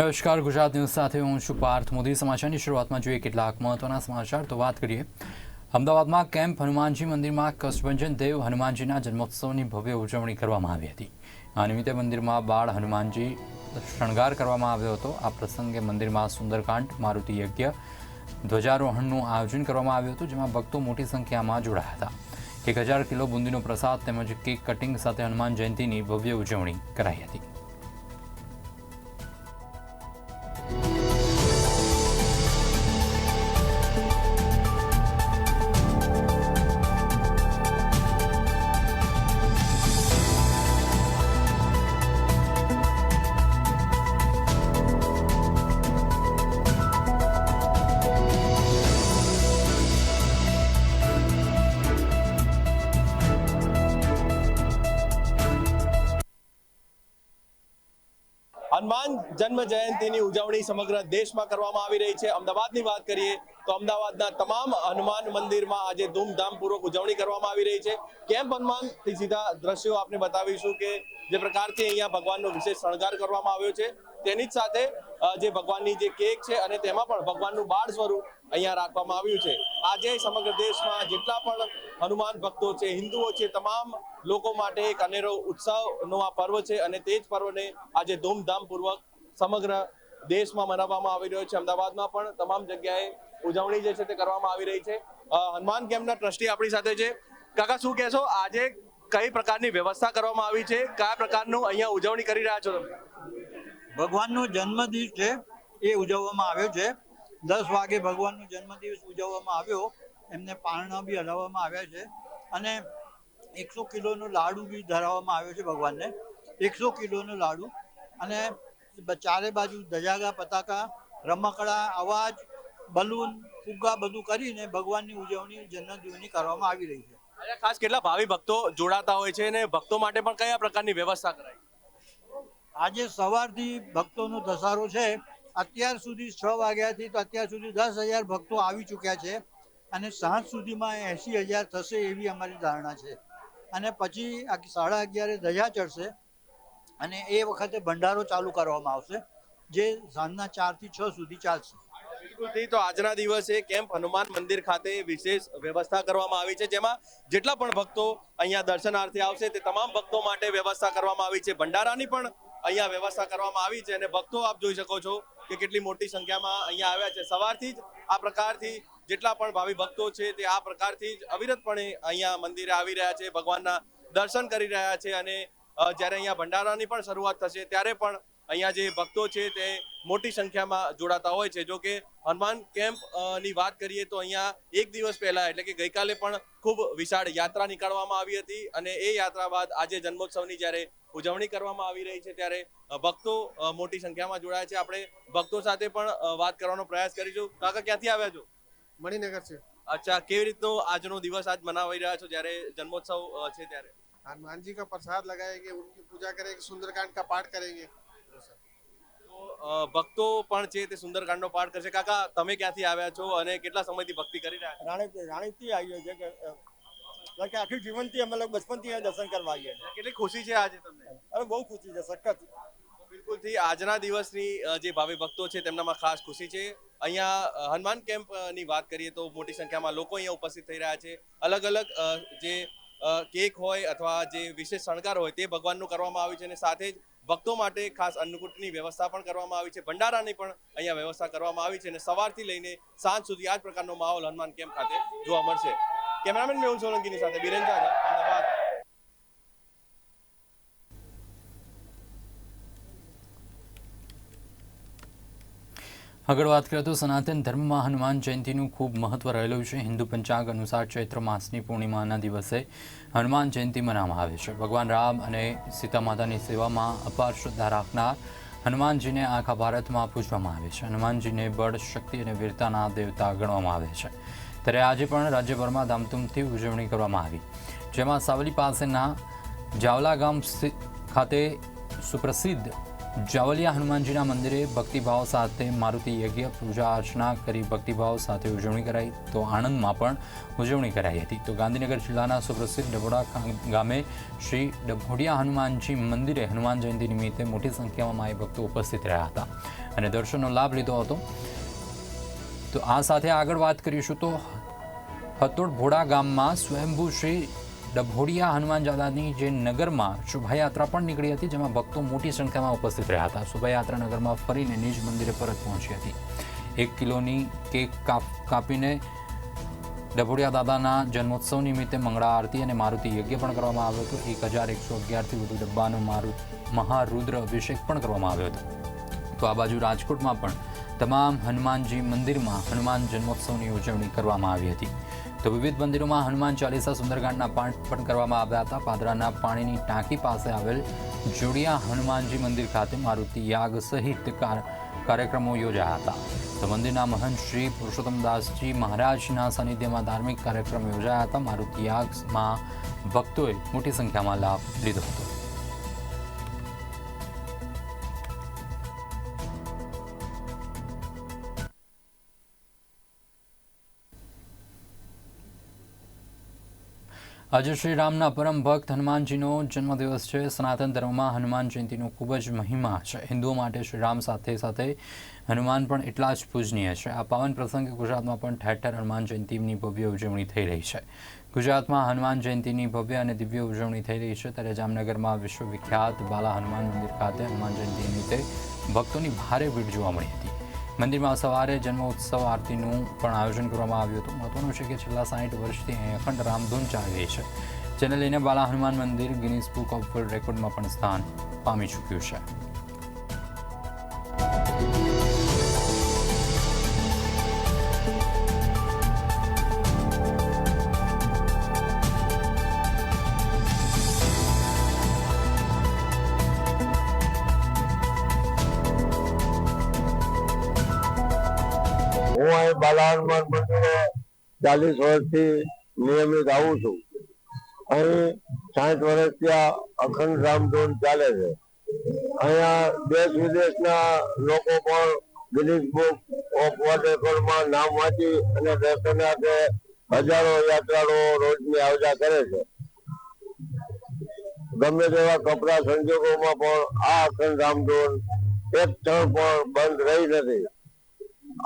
નમસ્કાર, ગુજરાત ન્યૂઝ સાથે હું છું પાર્થ મોદી. સમાચારની શરૂઆતમાં જોઈએ કેટલાક મહત્વના સમાચાર. તો વાત કરીએ, અમદાવાદમાં કેમ્પ હનુમાનજી મંદિરમાં કષ્ટભંજન દેવ હનુમાનજીના જન્મોત્સવની ભવ્ય ઉજવણી કરવામાં આવી હતી. આ નિમિત્તે મંદિરમાં બાળ હનુમાનજી શણગાર કરવામાં આવ્યો હતો. આ પ્રસંગે મંદિરમાં સુંદરકાંડ, મારુતિ યજ્ઞ, ધ્વજારોહણનું આયોજન કરવામાં આવ્યું હતું, જેમાં ભક્તો મોટી સંખ્યામાં જોડાયા હતા. એક હજાર કિલો બુંદીનો પ્રસાદ તેમજ કેક કટિંગ સાથે હનુમાન જયંતીની ભવ્ય ઉજવણી કરાઈ હતી. જન્મ જયંતિની ઉજવણી સમગ્ર દેશમાં કરવામાં આવી રહી છે. અમદાવાદની વાત કરીએ તો અમદાવાદના તમામ હનુમાન મંદિરમાં આજે ધૂમધામપૂર્વક ઉજવણી કરવામાં આવી રહી છે. કેમ્પ હનુમાનથી સીધા દ્રશ્યો આપને બતાવીશું કે જે પ્રકારથી અહીંયા ભગવાનનો વિશેષ શણગાર કરવામાં આવ્યો છે. તેની જ સાથે જે ભગવાનની જે કેક છે અને તેમાં પણ ભગવાનનું બાળ સ્વરૂપ અહીંયા રાખવામાં આવ્યું છે. આજે સમગ્ર દેશમાં જેટલા પણ હનુમાન ભક્તો છે, હિન્દુઓ છે, તમામ લોકો માટે એક અનેરો ઉત્સવનો આ પર્વ છે અને તે જ પર્વને આજે ધૂમધામપૂર્વક સમગ્ર દેશમાં મનાવવામાં આવી રહ્યો છે. અમદાવાદમાં પણ તમામ જગ્યાએ ઉજવણી જે છે તે કરવામાં આવી રહી છે. હનુમાન કેમ્પના ટ્રસ્ટી આપણી સાથે છે. કાકા, શું કહેશો? આજે કઈ પ્રકારની વ્યવસ્થા કરવામાં આવી છે? કયા પ્રકારનું અહીંયા ઉજવણી કરી રહ્યા છો તમે? ભગવાનનો જન્મદિવસ છે, એ ઉજવવામાં આવ્યો છે. દસ વાગે ભગવાનનો જન્મદિવસ ઉજવવામાં આવ્યો. એમને પારણા બી હલાવવામાં આવ્યા છે. અને એકસો કિલોનો લાડુ બી ધરાવવામાં આવ્યો છે ભગવાનને. એકસો કિલોનો લાડુ. અને ચારે બાજુ ધજાગા પતાકા રમકડા અવાજ બલૂન ફુગ્ગા બધું કરીને ભગવાનની ઉજવણી જન્મદિવસની કરવામાં આવી રહી છે. ખાસ કેટલા ભાવિ ભક્તો જોડાતા હોય છે અને ભક્તો માટે પણ કયા પ્રકારની વ્યવસ્થા કરાય? આજે સવારથી ભક્તોનો ધસારો છે. અત્યાર સુધી છ વાગ્યાથી તો અત્યાર સુધી દસ હજાર ભક્તો આવી ચૂક્યા છે અને સાંજ સુધીમાં એંસી હજાર થશે એવી અમારી ધારણા છે. અને પછી સાડા અગિયારે ધજા ચડશે અને એ વખતે ભંડારો ચાલુ કરવામાં આવશે, જે સાંજના ચારથી છ સુધી ચાલશે. બિલકુલથી તો આજના દિવસે કેમ્પ હનુમાન મંદિર ખાતે વિશેષ વ્યવસ્થા કરવામાં આવી છે, જેમાં જેટલા પણ ભક્તો અહીંયા દર્શનાર્થે આવશે, તે તમામ ભક્તો માટે વ્યવસ્થા કરવામાં આવી છે. ભંડારાની પણ અહીંયા વ્યવસ્થા કરવામાં આવી છે, અને ભક્તો આપ જોઈ શકો છો કે કેટલી મોટી સંખ્યામાં અહીંયા આવ્યા છે. સવારથી જ આ પ્રકારથી જેટલા પણ ભાવિ ભક્તો છે, તે આ પ્રકારથી જ અવિરતપણે અહીંયા મંદિરે આવી રહ્યા છે, ભગવાનના દર્શન કરી રહ્યા છે, અને જ્યારે અહીંયા ભંડારાની પણ શરૂઆત થશે ત્યારે પણ અહીંયા જે ભક્તો છે તે મોટી સંખ્યામાં જોડાતા હોય છે. જો કે હનુમાન કેમ્પની વાત કરીએ તો અહીંયા એક દિવસ પહેલા એટલે કે ગઈકાલે પણ ખૂબ વિશાળ યાત્રા નીકાળવામાં આવી હતી અને એ યાત્રા બાદ આજે જન્મોત્સવની જ્યારે ઉજવણી કરવામાં આવી રહી છે ત્યારે ભક્તો મોટી સંખ્યામાં જોડાયા છે. આપણે ભક્તો સાથે પણ વાત કરવાનો પ્રયાસ કરીશું. કાકા ક્યાંથી આવ્યા છો? મણિનગર છે. અચ્છા કેવી રીતનો આજનો દિવસ આજ મનાવી રહ્યા છો જ્યારે જન્મોત્સવ છે ત્યારે? हनुमान जी का प्रसाद लगाएंगे उनकी पूजा करेंगे सुंदरकांड का पाठ करेंगे તો અ, ભક્તો પણ છે તે સુંદરકાંડનો પાઠ કરશે કાકા તમે ક્યાંથી આવ્યા છો અને કેટલા સમયથી ભક્તિ કરી રહ્યા છો રાણી રાણીથી આવીએ છીએ કે અ, કારણ કે આખી જીવનથી અમે લોકો બચપનથી અહીંયા દર્શન કરવા આવીએ છીએ કેટલી ખુશી છે આજે તમને હવે બહુ ખુશી છે સખત બિલકુલથી આજના દિવસની અ, જે ભાવિ ભક્તો છે તેમનામાં ખાસ ખુશી છે અહીંયા અ, હનુમાન કેમ્પ અ, ની વાત કરીએ તો મોટી સંખ્યામાં લોકો અહીંયા ઉપસ્થિત થઈ રહ્યા છે અલગ અલગ અ, જે અ, કેક હોય અથવા જે વિશેષ શણગાર હોય તે ભગવાનનું કરવામાં આવ્યું છે અને સાથે જ ભક્તો માટે ખાસ અન્નકૂટની વ્યવસ્થા પણ કરવામાં આવી છે. ભંડારાની પણ અહીંયા વ્યવસ્થા કરવામાં આવી છે અને સવારથી લઈને સાંજ સુધી આ જ પ્રકારનો માહોલ હનુમાન કેમ્પ ખાતે જોવા મળશે. કેમેરામેન મેહુલ સોલંકીની સાથે બિરેન આગળ વાત કરીએ તો સનાતન ધર્મમાં હનુમાન જયંતિનું ખૂબ મહત્વ રહેલું છે. હિન્દુ પંચાંગ અનુસાર ચૈત્ર માસની પૂર્ણિમાના દિવસે હનુમાન જયંતિ મનાવવામાં આવે છે. ભગવાન રામ અને સીતા માતાની સેવામાં અપાર શ્રદ્ધા રાખનાર હનુમાનજીને આખા ભારતમાં પૂજવામાં આવે છે. હનુમાનજીને બળ, શક્તિ અને વીરતાના દેવતા ગણવામાં આવે છે. ત્યારે આજે પણ રાજ્યભરમાં ધામધૂમથી ઉજવણી કરવામાં આવી. જેમાં સાવલી પાસેના જાવલા ગામ ખાતે સુપ્રસિદ્ધ જાવલિયા હનુમાનજીના મંદિરે ભક્તિભાવ સાથે મારુતિ યજ્ઞ, પૂજા અર્ચના કરી ભક્તિભાવ સાથે ઉજવણી કરાઈ, તો આણંદમાં પણ ઉજવણી કરાઈ હતી. તો ગાંધીનગર જિલ્લાના સુપ્રસિદ્ધ ડભોડા ગામે શ્રી ડભોડિયા હનુમાનજી મંદિરે હનુમાન જયંતિ નિમિત્તે મોટી સંખ્યામાં માય ભક્તો ઉપસ્થિત રહ્યા હતા અને દર્શનનો લાભ લીધો હતો. તો આ સાથે આગળ વાત કરીશું તો હતોડ ભોડા ગામમાં સ્વયંભૂ શ્રી ડભોડિયા હનુમાન દાદાની જે નગરમાં શોભાયાત્રા પણ નીકળી હતી, જેમાં ભક્તો મોટી સંખ્યામાં ઉપસ્થિત રહ્યા હતા. શોભાયાત્રા નગરમાં ફરીને નિજ મંદિરે પરત પહોંચી હતી. એક કિલોની કેક કાપ- કાપીને ડભોડિયા દાદાના જન્મોત્સવ નિમિત્તે મંગળા આરતી અને મારુતિ યજ્ઞ પણ કરવામાં આવ્યો હતો. એક હજાર એકસો અગિયારથી વધુ ડબ્બાનો મારુ, મહારુદ્ર અભિષેક પણ કરવામાં આવ્યો હતો. તો આ બાજુ રાજકોટમાં પણ તમામ હનુમાનજી મંદિરમાં હનુમાન જન્મોત્સવની ઉજવણી કરવામાં આવી હતી. તો વિવિધ મંદિરોમાં હનુમાન ચાલીસા, સુંદરકાંડના પાઠ પણ કરવામાં આવ્યા હતા. પાદરાના પાણીની ટાંકી પાસે આવેલ જોડિયા હનુમાનજી મંદિર ખાતે મારુતિ યાગ સહિત કાર- કાર્યક્રમો યોજાયા હતા. તો મંદિરના મહંત શ્રી પુરુષોત્તમદાસજી મહારાજના સાનિધ્યમાં ધાર્મિક કાર્યક્રમ યોજાયા હતા. મારુતિ યાગમાં ભક્તોએ મોટી સંખ્યામાં લાભ લીધો હતો. આજે શ્રી રામના પરમ ભક્ત હનુમાનજીનો જન્મદિવસ છે. સનાતન ધર્મમાં હનુમાન જયંતિનો ખૂબ જ મહિમા છે. હિન્દુઓ માટે શ્રી રામ સાથે સાથે હનુમાન પણ એટલા જ પૂજનીય છે. આ પાવન પ્રસંગે ગુજરાતમાં પણ ઠેર ઠેર હનુમાન જયંતિની ભવ્ય ઉજવણી થઈ રહી છે. ગુજરાતમાં હનુમાન જયંતિની ભવ્ય અને દિવ્ય ઉજવણી થઈ રહી છે. ત્યારે જામનગરમાં વિશ્વવિખ્યાત બાલા હનુમાન મંદિર ખાતે હનુમાન જયંતિ નિમિત્તે ભક્તોની ભારે ભીડ જોવા મળી હતી. મંદિરમાં સવારે જન્મોત્સવ આરતીનું પણ આયોજન કરવામાં આવ્યું હતું. મહત્વનું છે કે છેલ્લા સાઠ વર્ષથી અહીં અખંડ રામધૂન ચાલી રહી છે. જેને લઈને બાલા હનુમાન મંદિર ગિનિસ બુક ઓફ વર્લ્ડ રેકોર્ડમાં પણ સ્થાન પામી ચૂક્યું છે. હું અહીં બાલા હનુમાન મંદિરે ચાલીસ વર્ષથી નિયમિત આવું છું. અહીં સાઠ વર્ષ ત્યાં અખંડ રામધૂન ચાલે છે. અહીંયા દેશ વિદેશના લોકો પણ ગિનિસ બુક ઓફ વર્લ્ડ રેકોર્ડમાં નામ વાંચી અને દર્શન આપે હજારો યાત્રાળુઓ રોજની આવજા કરે છે. ગમે તેવા કપરા સંજોગોમાં પણ આ અખંડ રામધૂન એક ક્ષણ પણ બંધ રહી નથી.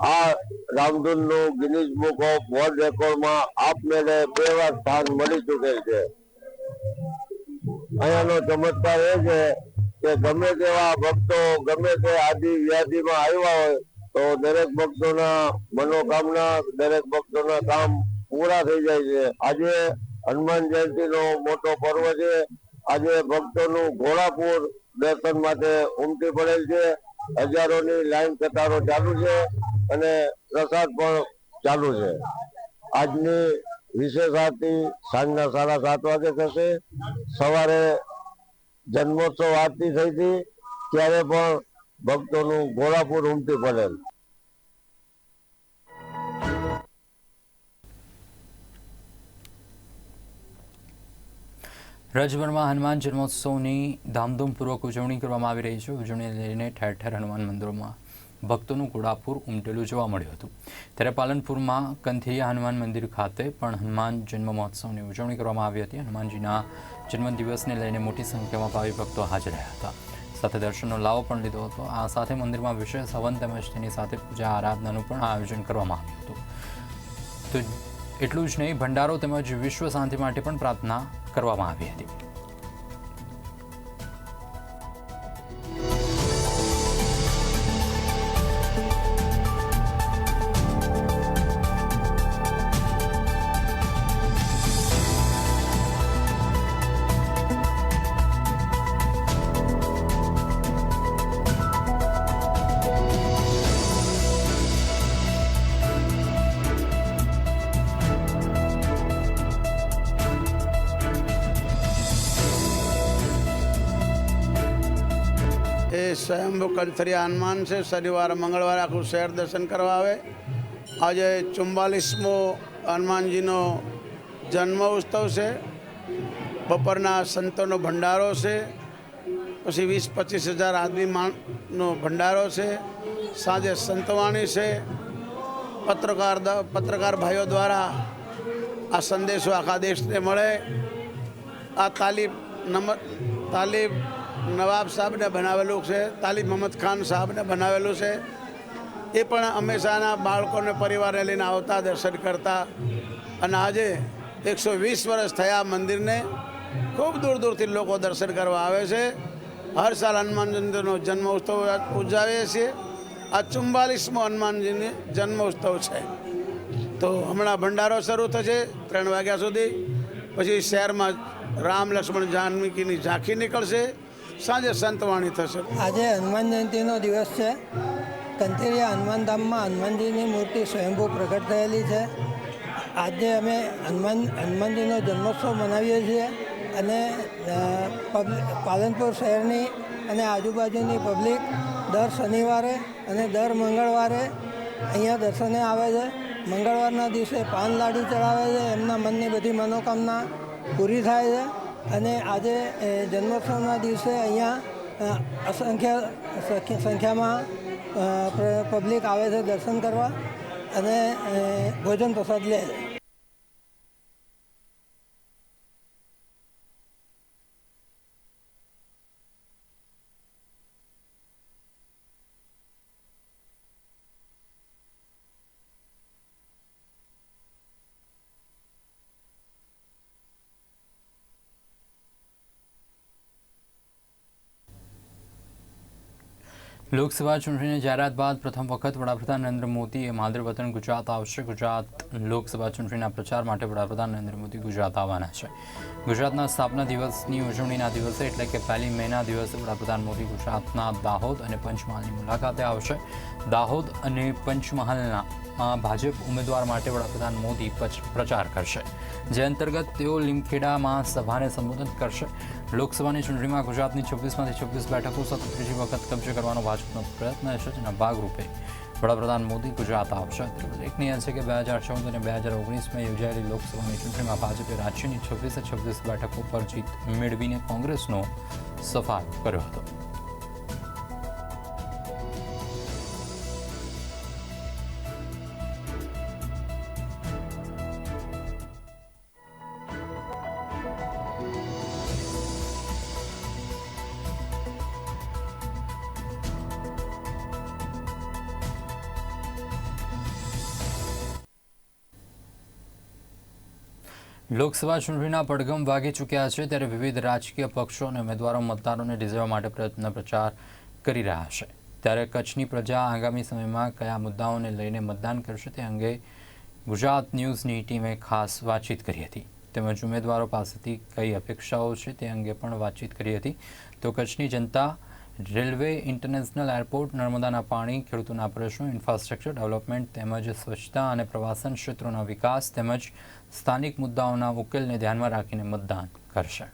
આ રામધૂનનું ગિનિસ બુક ઓફ વર્લ્ડ રેકોર્ડમાં આપમેળે બે વાર સ્થાન મળી ચૂકેલ છે. અહીંયાનો ચમત્કાર એ છે કે ગમે તેવા ભક્તો ગમે તે આદિ વ્યાધિમાં આવ્યા હોય, તો દરેક ભક્તોના મનોકામના, દરેક ભક્તોના કામ પૂરા થઈ જાય છે. આજે હનુમાન જયંતિ નો મોટો પર્વ છે. આજે ભક્તોનું ઘોડાપુર દર્શન માટે ઉમટી પડેલ છે. હજારોની લાઈન કતારો ચાલુ છે. અને પ્રસાદ પણ ચાલુ છે. આજની વિશેષ આરતી સાંજના સાડા સાત વાગે થશે. સવારે જન્મોત્સવ આરતી થઈ હતી, ત્યારે પણ ભક્તોનું ગોળાપુર ઉમટી પડેલ. રાજ્યભરમાં હનુમાન જન્મોત્સવની ધામધૂમપૂર્વક ઉજવણી કરવામાં આવી રહી છે. ઉજવણીને લઈને ઠેર ઠેર હનુમાન મંદિરોમાં ભક્તોનું ઘોડાપુર ઉમટેલું જોવા મળ્યું હતું. ત્યારે પાલનપુરમાં કંથિરિયા હનુમાન મંદિર ખાતે પણ હનુમાન જન્મ મહોત્સવની ઉજવણી કરવામાં આવી હતી. હનુમાનજીના જન્મદિવસને લઈને મોટી સંખ્યામાં ભાવિ ભક્તો હાજર રહ્યા હતા. સાથે દર્શનનો લાવો પણ લીધો હતો. આ સાથે મંદિરમાં વિશેષ હવન તેમજ તેની સાથે પૂજા આરાધનાનું પણ આયોજન કરવામાં આવ્યું હતું. તો એટલું જ નહીં, ભંડારો તેમજ વિશ્વ શાંતિ માટે પણ પ્રાર્થના કરવામાં આવી હતી. સ્વયંભૂ કંથરિયા હનુમાન છે. શનિવારે, મંગળવારે આખું શહેર દર્શન કરવા આવે. આજે ચુમ્બાલીસમો હનુમાનજીનો જન્મ ઉત્સવ છે. બપોરના સંતોનો ભંડારો છે. પછી વીસ પચીસ હજાર આદમી માણનો ભંડારો છે. સાંજે સંતવાણી છે. પત્રકાર પત્રકાર ભાઈઓ દ્વારા આ સંદેશો આખા દેશને મળે. આ તાલીમ નમ, તાલીમ નવાબ સાહેબને બનાવેલું છે, તાલીમ મહમદ ખાન સાહેબને બનાવેલું છે. એ પણ હંમેશાના બાળકોને પરિવારને લઈને આવતા, દર્શન કરતા અને આજે એકસો વીસ વર્ષ થયા મંદિરને ખૂબ દૂર દૂરથી લોકો દર્શન કરવા આવે છે. હર સાલ હનુમાનજીનો જન્મ ઉત્સવ ઉજવીએ છીએ. આ ચુમ્બાલીસમો હનુમાનજીની જન્મોત્સવ છે. તો હમણાં ભંડારો શરૂ થશે ત્રણ વાગ્યા સુધી. પછી શહેરમાં રામ લક્ષ્મણ જાનકીની ઝાંખી નીકળશે. સાંજે સંતવાણી થશે. આજે હનુમાન જયંતિનો દિવસ છે. કંથેરિયા હનુમાન ધામમાં હનુમાનજીની મૂર્તિ સ્વયંભૂ પ્રગટ થયેલી છે. આજે અમે હનુમાન, હનુમાનજીનો જન્મોત્સવ મનાવીએ છીએ અને પાલનપુર શહેરની અને આજુબાજુની પબ્લિક દર શનિવારે અને દર મંગળવારે અહીંયા દર્શને આવે છે. મંગળવારના દિવસે પાન લાડુ ચડાવે છે. એમના મનની બધી મનોકામના પૂરી થાય છે. અને આજે જન્મોત્સવના દિવસે અહીંયા અસંખ્ય સંખ્યામાં પબ્લિક આવે છે દર્શન કરવા અને ભોજન પ્રસાદ લે છે. લોકસભા ચૂંટણીની જાહેરાત બાદ પ્રથમ વખત વડાપ્રધાન નરેન્દ્ર મોદીએ માદર વતન ગુજરાત આવશે, ગુજરાત લોકસભા ચૂંટણીના પ્રચાર માટે વડાપ્રધાન નરેન્દ્ર મોદી ગુજરાત આવવાના છે. ગુજરાતના સ્થાપના દિવસની ઉજવણીના દિવસે એટલે કે પહેલી મેના દિવસે વડાપ્રધાન મોદી ગુજરાતના દાહોદ અને પંચમહાલની મુલાકાતે આવશે. દાહોદ અને પંચમહાલના ભાજપ ઉમેદવાર માટે વડાપ્રધાન મોદી પ્રચાર કરશે. જે અંતર્ગત તેઓ લીમખેડામાં સભાને સંબોધન કરશે. લોકસભાની ચૂંટણીમાં ગુજરાતની છવ્વીસમાંથી છવ્વીસ બેઠકો સતત ત્રીજી વખત કબજે કરવાનો ભાજપનો પ્રયત્ન છે જેના ભાગરૂપે વડાપ્રધાન મોદી ગુજરાત આવશે. ઉલ્લેખનીય છે કે બે હજાર ચૌદ અને બે હજાર ઓગણીસમાં યોજાયેલી લોકસભાની ચૂંટણીમાં ભાજપે રાજ્યની છવ્વીસે છવ્વીસ બેઠકો પર જીત મેળવીને કોંગ્રેસનો સફાયો કર્યો હતો. લોકસભા ચૂંટણીના પડઘમ વાગી ચૂક્યા છે ત્યારે વિવિધ રાજકીય પક્ષો અને ઉમેદવારો મતદારોને રીઝવવા માટે પ્રયત્ન પ્રચાર કરી રહ્યા છે. ત્યારે કચ્છની પ્રજા આગામી સમયમાં કયા મુદ્દાઓને લઈને મતદાન કરશે તે અંગે ગુજરાત ન્યૂઝની ટીમે ખાસ વાતચીત કરી હતી. તેમજ ઉમેદવારો પાસેથી કઈ અપેક્ષાઓ છે તે અંગે પણ વાતચીત કરી હતી. તો કચ્છની જનતા રેલવે, ઇન્ટરનેશનલ એરપોર્ટ, નર્મદાના પાણી, ખેડૂતોના પ્રશ્નો, ઇન્ફ્રાસ્ટ્રક્ચર ડેવલપમેન્ટ તેમજ સ્વચ્છતા અને પ્રવાસન ક્ષેત્રોના વિકાસ તેમજ સ્થાનિક મુદ્દાઓના ઉકેલને ધ્યાનમાં રાખીને મતદાન કરશે.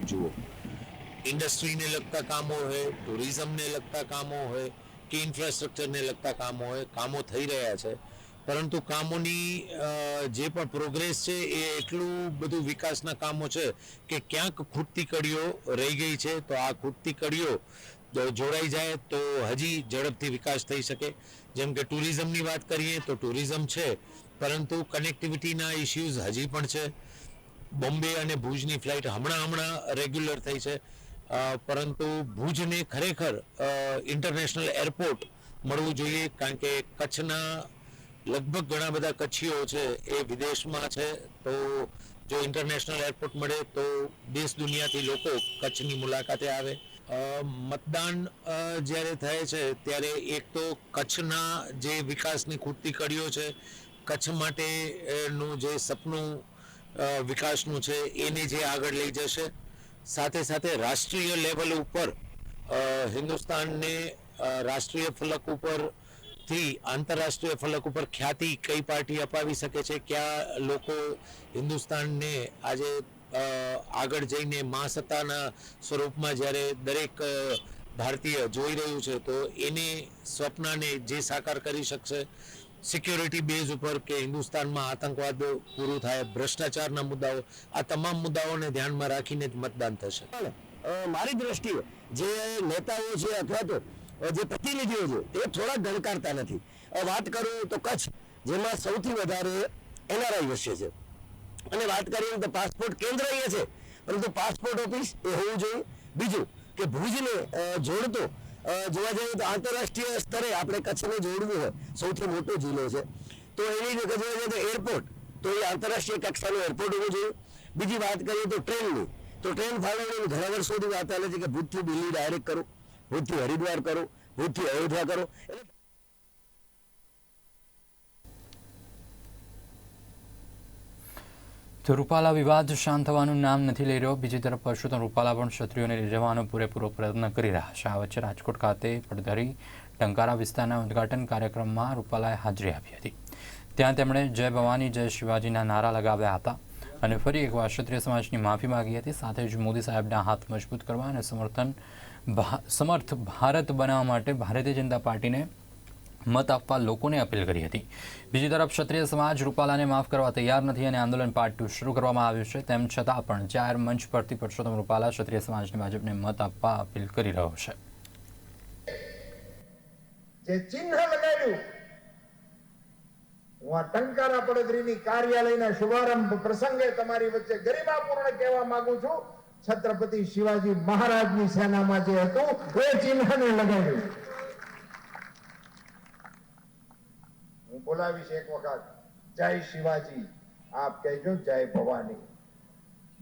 જુઓ. ઇન્ડસ્ટ્રીને લગતા કામો હોય, ટુરિઝમને લગતા કામો હોય, કે ઇન્ફ્રાસ્ટ્રક્ચરને લગતા કામો હોય, કામો થઈ રહ્યા છે. પરંતુ કામોની જે પણ પ્રોગ્રેસ છે એ એટલું બધું વિકાસના કામો છે કે ક્યાંક ખૂટતી કડીઓ રહી ગઈ છે. તો આ ખૂટતી કડીઓ જોડાઈ જાય તો હજી ઝડપથી વિકાસ થઈ શકે. જેમ કે ટુરિઝમની વાત કરીએ તો ટુરિઝમ છે, પરંતુ કનેક્ટિવિટીના ઇશ્યુઝ હજી પણ છે. બોમ્બે અને ભુજની ફ્લાઇટ હમણાં હમણાં રેગ્યુલર થઈ છે. પરંતુ ભુજને ખરેખર ઇન્ટરનેશનલ એરપોર્ટ મળવું જોઈએ, કારણ કે કચ્છના લગભગ ઘણા બધા કચ્છીઓ છે, એ વિદેશમાં છે, તો જો ઇન્ટરનેશનલ એરપોર્ટ મળે તો દેશ દુનિયાથી લોકો કચ્છની મુલાકાતે આવે. મતદાન જ્યારે થાય છે, ત્યારે એક તો કચ્છના જે વિકાસની ખૂટતી કડીઓ છે, કચ્છ માટે નું જે સપનું વિકાસનું છે, એને જે આગળ લઈ જશે. સાથે સાથે રાષ્ટ્રીય લેવલ ઉપર હિન્દુસ્તાનને રાષ્ટ્રીય ફલક ઉપર થી આંતરરાષ્ટ્રીય ફલક ઉપર ખ્યાતિ કઈ પાર્ટી અપાવી શકે છે? ક્યાં લોકો હિન્દુસ્તાનને આજે આગળ જઈને મહાસત્તાના સ્વરૂપમાં જ્યારે દરેક ભારતીય જોઈ રહ્યું છે, તો એને સ્વપ્નને જે સાકાર કરી શકશે? સિક્યોરિટી બેઝ ઉપર કે હિન્દુસ્તાનમાં આતંકવાદ પૂરું થાય, ભ્રષ્ટાચારના મુદ્દાઓ, આ તમામ મુદ્દાઓને ધ્યાનમાં રાખીને જ મતદાન થશે. મારી દ્રષ્ટિએ જે નેતાઓ છે અથવા તો જે પ્રતિનિધિઓ છે, એ થોડા ગણકારતા નથી. વાત કરું તો કચ્છ, જેમાં સૌથી વધારે એનઆરઆઈ વસે છે. અને વાત કરીએ તો પાસપોર્ટ કેન્દ્ર એ છે, પરંતુ પાસપોર્ટ ઓફિસ એ હોવું જોઈએ. બીજું કે ભુજને જોડતો જોવા જઈએ તો આંતરરાષ્ટ્રીય સ્તરે આપણે કચ્છને જોડવું હોય, સૌથી મોટો જિલ્લો છે. તો એની જગ્યા જોવા જઈએ તો એરપોર્ટ, તો એ આંતરરાષ્ટ્રીય કક્ષાનું એરપોર્ટ હોવું જોઈએ. બીજી વાત કરીએ તો ટ્રેનની, તો ટ્રેન ફાળવણીની ઘણા વર્ષોથી વાત ચાલે છે કે ભુજથી દિલ્હી ડાયરેક્ટ કરો. ભુજથી હરિદ્વાર કરો ભુજથી અયોધ્યા કરો. તો રૂપાલા વિવાદ શાંત થવાનું નામ નથી લઈ રહ્યો. બીજી તરફ પરસોત્તમ રૂપાલા પણ ક્ષત્રિયોને રીઝવવાનો પૂરેપૂરો પ્રયત્ન કરી રહ્યા છે. આ વચ્ચે રાજકોટ ખાતે પડધરી ટંકારા વિસ્તારના ઉદઘાટન કાર્યક્રમમાં રૂપાલાએ હાજરી આપી હતી. ત્યાં તેમણે જય ભવાની, જય શિવાજીના નારા લગાવ્યા હતા અને ફરી એકવાર ક્ષત્રિય સમાજની માફી માંગી હતી. સાથે જ મોદી સાહેબના હાથ મજબૂત કરવા અને સમર્થન સમર્થ ભારત બનાવવા માટે ભારતીય જનતા પાર્ટીને મત આપવા લોકોને અપીલ કરી હતી. બીજી તરફ ક્ષત્રિય સમાજ રૂપાલાને માફ કરવા તૈયાર નથી અને આંદોલન પાર્ટ ટુ શરૂ કરવામાં આવ્યું છે, તેમ છતાં પણ જાહેર મંચ પરથી પુરુષોત્તમ રૂપાલા ક્ષત્રિય સમાજને ભાજપને મત આપવા અપીલ કરી રહ્યો છે. જે ચિહ્ન લગાડ્યું, હું આ ટંકારા પડદરીની કાર્યાલયના શુભારંભ પ્રસંગે તમારી વચ્ચે ગરિમાપૂર્ણ કહેવા માંગુ છું. છત્રપતિ શિવાજી મહારાજની સેનામાં જે હતું, એ ચિહ્નને લગાવ્યું. હું બોલાવીશ એક વખત. જય શિવાજી. આપ કહેજો જય ભવાની.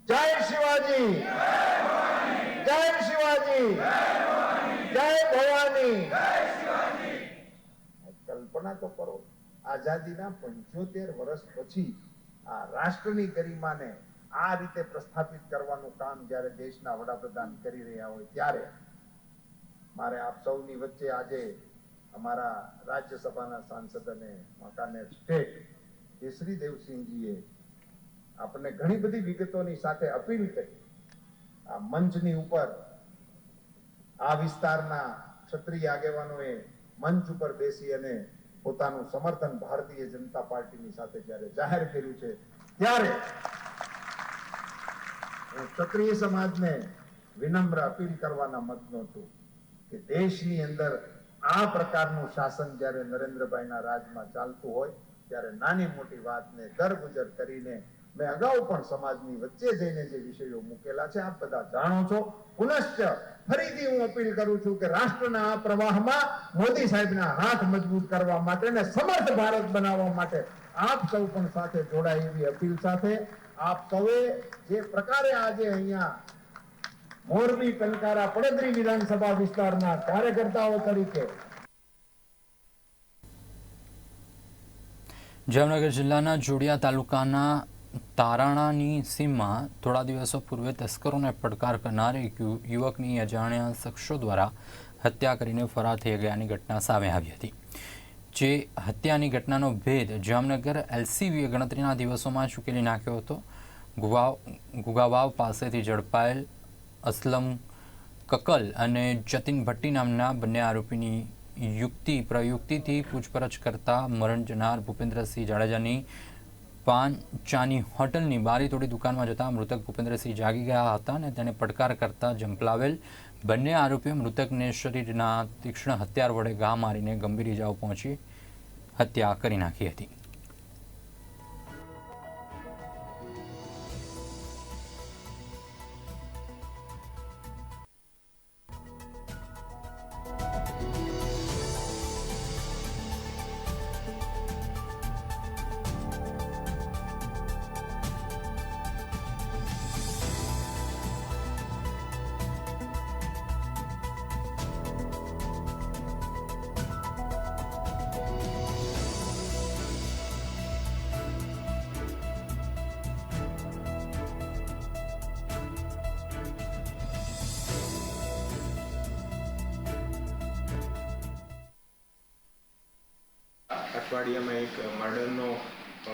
જય શિવાજી. જય શિવાજી. જય ભવાની. કલ્પના તો કરો. આઝાદીના પંચોતેર વર્ષ પછી આ રાષ્ટ્રની ગરિમાને આ રીતે પ્રસ્થાપિત કરવાનું કામ જ્યારે દેશના વડાપ્રધાન કરી રહ્યા હોય ત્યારે મારે આપ સૌની વચ્ચે આજે અમારા રાજ્યસભાના સાંસદ અને મકાને સ્ટેટ કેસરી દેવસિંહજીએ આપણને ઘણી બધી વિગતોની સાથે અપીલ કરી. આ મંચની ઉપર, આ વિસ્તારના ક્ષત્રિય આગેવાનોએ મંચ ઉપર બેસી અને પોતાનું સમર્થન ભારતીય જનતા પાર્ટીની સાથે જ્યારે જાહેર કર્યું છે, ત્યારે ક્ષત્રિય સમાજને વિનમ્ર અપીલ કરવાના મતનો છું કે દેશની અંદર આ પ્રકારનું શાસન જ્યારે નરેન્દ્રભાઈના રાજમાં ચાલતું હોય, ત્યારે નાની મોટી વાતને દરગુજર કરીને મેં અગાઉ પણ સમાજની વચ્ચે જઈને જે વિષયો મૂકેલા છે, આપ બધા જાણો છો. પુનશ્ચ ફરીથી હું અપીલ કરું છું કે રાષ્ટ્રના આ પ્રવાહમાં મોદી સાહેબના હાથ મજબૂત કરવા માટે ને સમર્થ ભારત બનાવવા માટે આપ સૌ પણ સાથે જોડાય એવી અપીલ સાથે આપ સૌએ જે પ્રકારે આજે અહીંયા મોરબી ટંકારા પડદરી વિધાનસભા વિસ્તારના કાર્યકર્તાઓ તરીકે જામનગર જિલ્લાના જોડિયા તાલુકાના તારાણાની સીમમાં થોડા દિવસો પૂર્વે તસ્કરોને પડકાર કરનાર એક યુવકની અજાણ્યા શખ્સો દ્વારા હત્યા કરીને ફરાર થઈ ગયાની ઘટના સામે આવી હતી. જે હત્યાની ઘટનાનો ભેદ જામનગર એલસીબીએ ગણતરીના દિવસોમાં ચૂકેલી નાખ્યો હતો. ગુવાવ, ગુગાવાવ પાસેથી ઝડપાયેલ અસલમ કકલ અને જતીન ભટ્ટી નામના બંને આરોપીની યુક્તિ, પ્રયુક્તિથી પૂછપરછ કરતા મરણ જનાર ભૂપેન્દ્રસિંહ જાડેજાની પાન ચાની હોટલની બારી તોડી દુકાનમાં જતા મૃતક ભૂપેન્દ્રસિંહ જાગી ગયા હતા અને તેને પડકાર કરતા ઝંપલાવેલ બંને આરોપીઓ મૃતકને શરીરના તીક્ષ્ણ હથિયાર વડે ઘા મારીને ગંભીર ઇજાઓ પહોંચી. હત્યા કરી નાખી હતી. અઠવાડિયામાં એક મર્ડરનો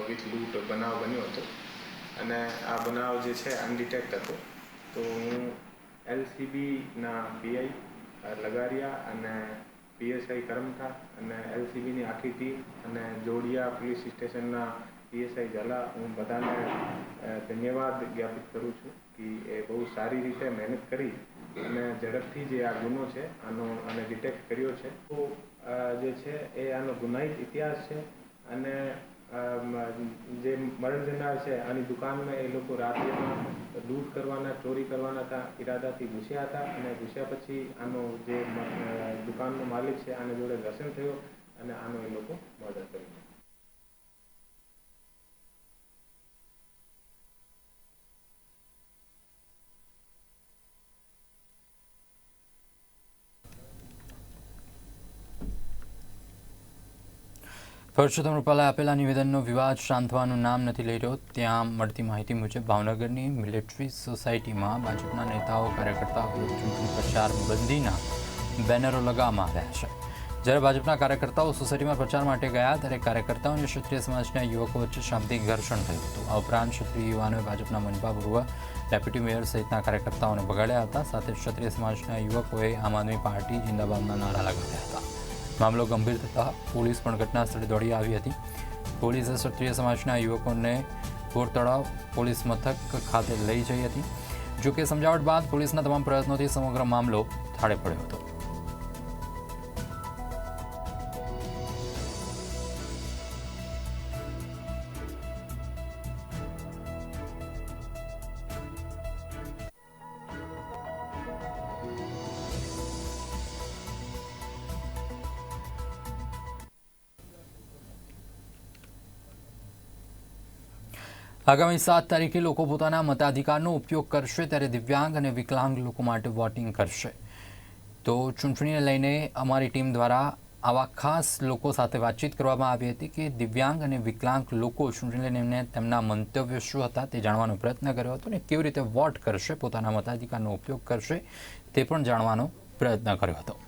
વિથ લૂંટ બનાવ બન્યો હતો. અને આ બનાવ જે છે, અનડિટેક્ટ હતો. તો હું એલસીબીના પીઆઈ લગારિયા અને પીએસઆઈ કરમઠા અને એલસીબીની આખી ટીમ અને જોડિયા પોલીસ સ્ટેશનના પીએસઆઈ ઝાલા, હું બધાને ધન્યવાદ જ્ઞાપિત કરું છું કે એ બહુ સારી રીતે મહેનત કરી અને ઝડપથી જે આ ગુનો છે, આનો અને ડિટેક્ટ કર્યો છે. તો જે છે એ આનો ગુનાહિત ઇતિહાસ છે અને જે મરણ જનાર છે, આની દુકાનમાં એ લોકો રાત્રિમાં લૂંટ કરવાના, ચોરી કરવાના હતા, ઈરાદાથી ઘૂસ્યા હતા અને ઘૂસ્યા પછી આનો જે દુકાનનો માલિક છે, આને જોડે દર્શન થયો અને આનો એ લોકો મર્ડર કરી નાખ્યો. પરસોત્તમ રૂપાલાએ આપેલા નિવેદનનો વિવાદ શાંત થવાનું નામ નથી લઈ રહ્યો. ત્યાં મળતી માહિતી મુજબ ભાવનગરની મિલિટરી સોસાયટીમાં ભાજપના નેતાઓ, કાર્યકર્તાઓ ચૂંટણી પ્રચાર બંધીના બેનરો લગાવવામાં આવ્યા છે. જ્યારે ભાજપના કાર્યકર્તાઓ સોસાયટીમાં પ્રચાર માટે ગયા ત્યારે કાર્યકર્તાઓ અને ક્ષત્રિય સમાજના યુવકો વચ્ચે શાબ્દિક ઘર્ષણ થયું હતું. આ ઉપરાંત ક્ષત્રિય યુવાનોએ ભાજપના મનપા પૂર્વ ડેપ્યુટી મેયર સહિતના કાર્યકર્તાઓને બગાડ્યા હતા. સાથે ક્ષત્રિય સમાજના યુવકોએ આમ આદમી પાર્ટી જિંદાબાદના નારા લગાવ્યા હતા. મામલો ગંભીર થતાં પોલીસ પણ ઘટના સ્થળે દોડી આવી હતી. પોલીસે ક્ષત્રિય સમાજના યુવકોને તળાવ પોલીસ મથક ખાતે લઈ જઈ હતી. જોકે સમજાવટ બાદ પોલીસના તમામ પ્રયત્નોથી સમગ્ર મામલો થાળે પડ્યો હતો. આગામી સાત તારીખે લોકો પોતાના મતાધિકારનો ઉપયોગ કરશે, ત્યારે દિવ્યાંગ અને વિકલાંગ લોકો માટે વોટિંગ કરશે. તો ચૂંટણીને લઈને અમારી ટીમ દ્વારા આવા ખાસ લોકો સાથે વાતચીત કરવામાં આવી હતી કે દિવ્યાંગ અને વિકલાંગ લોકો ચૂંટણી લઈને તેમના મંતવ્યો શું હતા તે જાણવાનો પ્રયત્ન કર્યો હતો અને કેવી રીતે વોટ કરશે, પોતાના મતાધિકારનો ઉપયોગ કરશે તે પણ જાણવાનો પ્રયત્ન કર્યો હતો.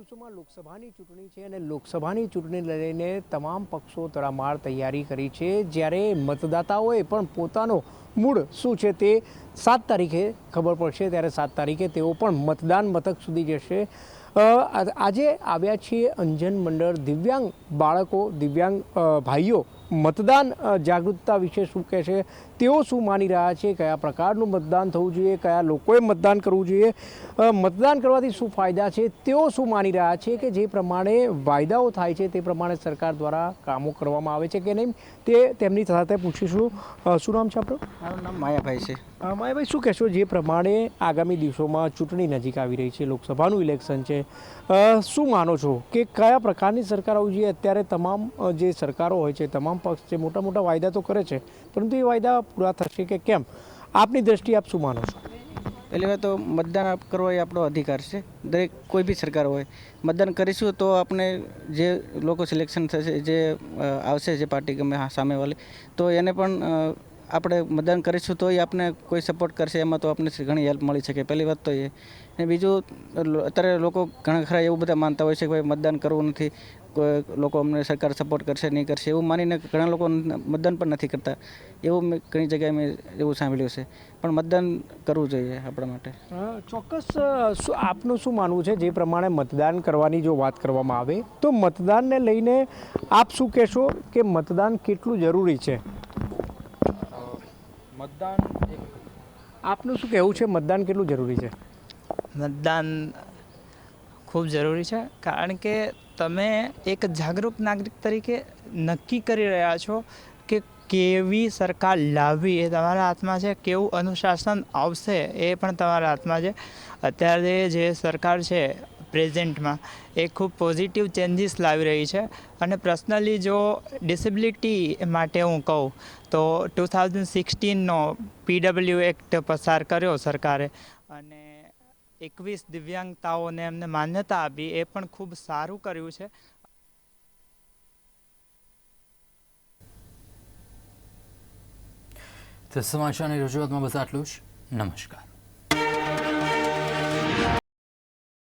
દિવસોમાં લોકસભાની ચૂંટણી છે અને લોકસભાની ચૂંટણીને લઈને તમામ પક્ષો તડામાર તૈયારી કરી છે. જ્યારે મતદાતાઓએ પણ પોતાનો મૂળ શું છે તે સાત તારીખે ખબર પડશે. ત્યારે સાત તારીખે તેઓ પણ મતદાન મથક સુધી જશે. આજે આવ્યા છીએ અંજન મંડળ. દિવ્યાંગ બાળકો, દિવ્યાંગ ભાઈઓ મતદાન જાગૃતતા વિશે શું કહે છે? તેઓ શું માની રહ્યા છે? કયા પ્રકારનું મતદાન થવું જોઈએ? કયા લોકોએ મતદાન કરવું જોઈએ? મતદાન કરવાથી શું ફાયદા છે? તેઓ શું માની રહ્યા છે કે જે પ્રમાણે વાયદાઓ થાય છે તે પ્રમાણે સરકાર દ્વારા કામો કરવામાં આવે છે કે નહીં? તે તેમની સાથે પૂછીશું. શું નામ છે આપણું મારું નામ માયાભાઈ છે. માયાભાઈ શું કહેશો? જે પ્રમાણે આગામી દિવસોમાં ચૂંટણી નજીક આવી રહી છે લોકસભાનું ઇલેક્શન છે. શું માનો છો કે કયા પ્રકારની સરકાર આવવી જોઈએ? અત્યારે તમામ જે સરકારો હોય છે, તમામ પક્ષ છે, મોટા મોટા વાયદા તો કરે છે, પરંતુ એ વાયદા પૂરા થશે કે કેમ? આપની દ્રષ્ટિએ આપ શું માનો છો? પહેલી વાત તો મતદાન કરવો એ આપણો અધિકાર છે. દરેક કોઈ બી સરકાર હોય, મતદાન કરીશું તો આપણે જે લોકો સિલેક્શન થશે, જે આવશે, જે પાર્ટી ગમે સામેવાળી તો એને પણ આપણે મતદાન કરીશું તો એ આપણે કોઈ સપોર્ટ કરશે, એમાં તો આપણને ઘણી હેલ્પ મળી શકે. પહેલી વાત તો એ. ને બીજું, અત્યારે લોકો ઘણા ખરા એવું બધા માનતા હોય છે કે ભાઈ મતદાન કરવું નથી, કોઈ લોકો અમને સરકાર સપોર્ટ કરશે, નહીં કરશે, એવું માનીને ઘણા લોકો મતદાન પણ નથી કરતા. એવું મેં ઘણી જગ્યાએ મેં એવું સાંભળ્યું છે. પણ મતદાન કરવું જોઈએ આપણા માટે. ચોક્કસ આપનું શું માનવું છે? જે પ્રમાણે મતદાન કરવાની જો વાત કરવામાં આવે, તો મતદાનને લઈને આપ શું કહેશો કે મતદાન કેટલું જરૂરી છે? મતદાન આપનું શું કહેવું છે? મતદાન કેટલું જરૂરી છે? મતદાન ખૂબ જરૂરી છે કારણ કે તમે એક જાગૃત નાગરિક તરીકે નક્કી કરી રહ્યા છો કે કેવી સરકાર લાવવી એ તમારા હાથમાં છે કેવું અનુશાસન આવશે એ પણ તમારા હાથમાં છે. અત્યારે જે સરકાર છે પ્રેઝન્ટમાં, એ ખૂબ પોઝિટિવ ચેન્જીસ લાવી રહી છે. અને પર્સનલી જો ડિસેબિલિટી માટે હું કહું, તો ટુ થાઉઝન્ડ સિક્સટીનનો પીડબ્લ્યુ એક્ટ પસાર કર્યો સરકારે. અને એકવીસ દિવ્યાંગતાઓને એમને માન્યતા આપી, એ પણ ખૂબ સારું કર્યું છે. તો સમાચારની રજૂઆતમાં બસ આટલું જ. નમસ્કાર.